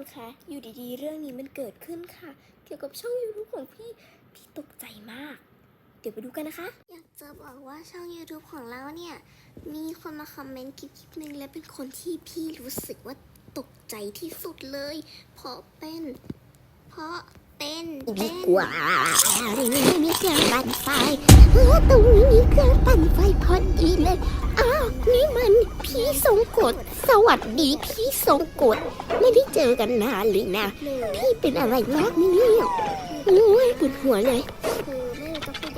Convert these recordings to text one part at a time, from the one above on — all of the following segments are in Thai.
คนคะ อยู่ดีๆ เรื่องนี้มันเกิดขึ้นค่ะ เกี่ยวกับช่อง YouTube ของพี่ พี่ตกใจมาก เดี๋ยวไปดูกันนะคะ อยากจะบอกว่าช่อง YouTube ของเราเนี่ย มีคนมาคอมเมนต์คลิปคลิปหนึ่งและเป็นคนที่พี่รู้สึกว่าตกใจที่สุดเลย เพราะเป็น เพราะเป็นดีเป็นกว่านี่มีเครื่องปั่นไฟเออตรงนี้มีเครื่องปั่นไฟพอดีเลยอ้าวนี่มัน พี่ทรงกฎสวัสดีพี่ทรงกฎไม่ได้เจอกันนานเลยนะ พี่เป็นอะไรมากเนี่ยโอ้ยปวดหัวเลย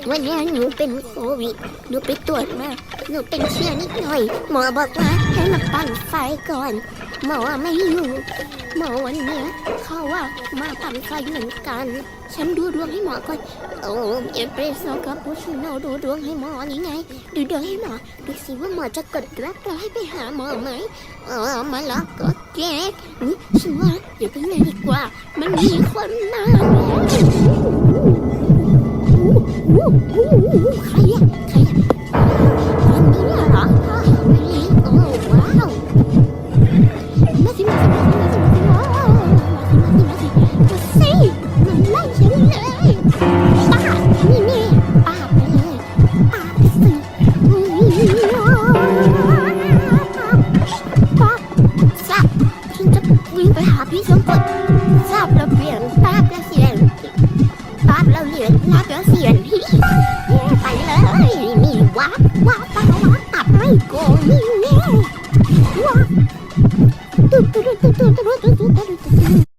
วันนี้หนูเป็นโควิด หนูไปตรวจมา หนูเป็นเชื้อนิดหน่อย หมอบอกว่าให้มาปั่นไฟก่อน หมอไม่อยู่ หมอวันเนี้ยเขาว่ามาปั่นไฟเหมือนกัน ฉันดูดวงให้หมอก่อนโอ้เอเปรสโซกับปูชิโน่ดูดวงให้หมอนี่ไง ดูดวงให้หมอ ดูสิว่าหมอจะกดรับเราให้ไปหาหมอไหมเออมาล้วก็แกนี่ฉันว่าอย่าไปไหนดีกว่า มันมีคนมาแล้วใคร อเสียนพี่ไปเลยมีวับวับวับตับไม่โกงนี่แน่วับตุ๊ดตุ๊ดตุ๊ดตุ๊ดตุ๊ดตุ๊ดตุ๊ด